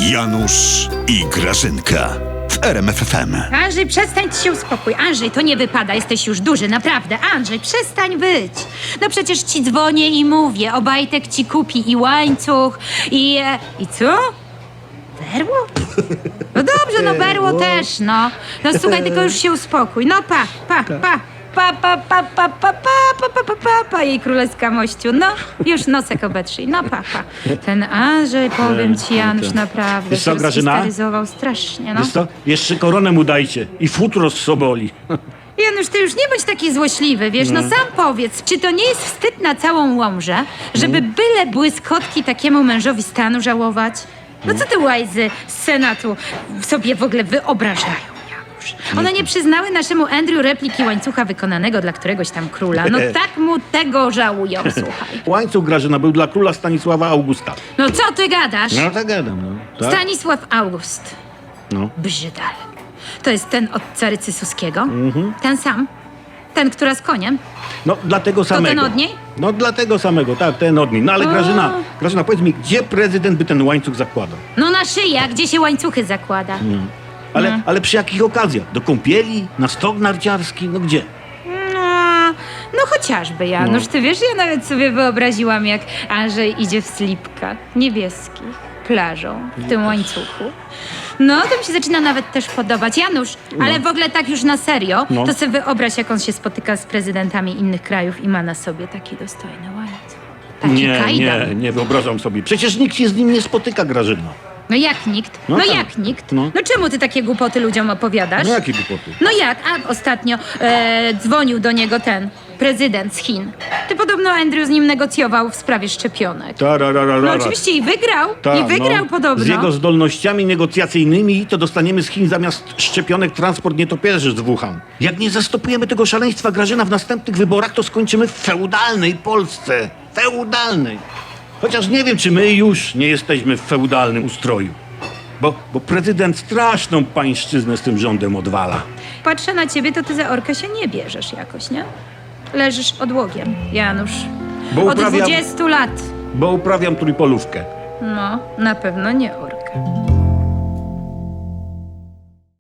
Janusz i Grażynka w RMFFM. Andrzej, przestań ci się uspokój. Andrzej, to nie wypada, jesteś już duży, naprawdę. Andrzej, przestań być. No przecież ci dzwonię i mówię, Obajtek ci kupi i łańcuch, i... E, I co? Berło? No dobrze, no berło też, no. No słuchaj, tylko już się uspokój. No pa, pa, pa. Pa, pa, pa, pa, pa, pa, pa, pa, pa, pa, jej królewska mościu. No, już nosek obetrzyj. No, pa, pa. Ten Andrzej, powiem ci, Janusz, naprawdę, Wiesz co, się Grażyna? strasznie, no. Wiesz co? Jeszcze koronę mu dajcie i futro z soboli. Janusz, ty już nie bądź taki złośliwy, wiesz, no, sam powiedz, czy to nie jest wstyd na całą łomżę, żeby byle błyskotki takiemu mężowi stanu żałować? No co te łajzy z Senatu sobie w ogóle wyobrażają, Janusz? One nie przyznały naszemu Andrew repliki łańcucha wykonanego dla któregoś tam króla. No tak mu tego żałują, słuchaj. Łańcuch Grażyna był dla króla Stanisława Augusta. No co ty gadasz? No tak gadam, no. Tak? Stanisław August. No. Brzydal. To jest ten od carycy Suskiego? Ten sam? Ten, która z koniem? no dlatego samego. ten od niej? No dlatego samego, tak, ten od niej. No ale. Grażyna, Grażyna, powiedz mi, gdzie prezydent by ten łańcuch zakładał? No na szyję, gdzie się łańcuchy zakłada. Ale, No. ale przy jakich okazjach? Do kąpieli? Na stok narciarski? No gdzie? No, no chociażby, Janusz. No. Ty wiesz, ja nawet sobie wyobraziłam, jak Andrzej idzie w slipkach niebieskich plażą w tym łańcuchu. No, to mi się zaczyna nawet też podobać. Janusz, ale w ogóle tak już na serio, No. to sobie wyobraź, jak on się spotyka z prezydentami innych krajów i ma na sobie taki dostojny łańcuch. Taki nie, kajdan. nie, nie wyobrażam sobie. Przecież nikt się z nim nie spotyka, Grażyna. No jak nikt? No, No tak. jak nikt? No. No. czemu ty takie głupoty ludziom opowiadasz? No jakie głupoty? No jak? A ostatnio e, dzwonił do niego ten prezydent z Chin. Ty podobno Andrew z nim negocjował w sprawie szczepionek. Tarararara. No oczywiście i wygrał. Tak, I wygrał no. podobno. Z jego zdolnościami negocjacyjnymi to dostaniemy z Chin zamiast szczepionek transport nietopierzy z Wuhan. Jak nie zastopujemy tego szaleństwa Grażyna w następnych wyborach, to skończymy w feudalnej Polsce. Feudalnej. Chociaż nie wiem, czy my już nie jesteśmy w feudalnym ustroju. Bo, bo prezydent straszną pańszczyznę z tym rządem odwala. Patrzę na ciebie, to ty za orkę się nie bierzesz jakoś, nie? Leżysz odłogiem, Janusz. Bo Od uprawiam- 20 lat. Bo uprawiam trójpolówkę. No, na pewno nie orkę.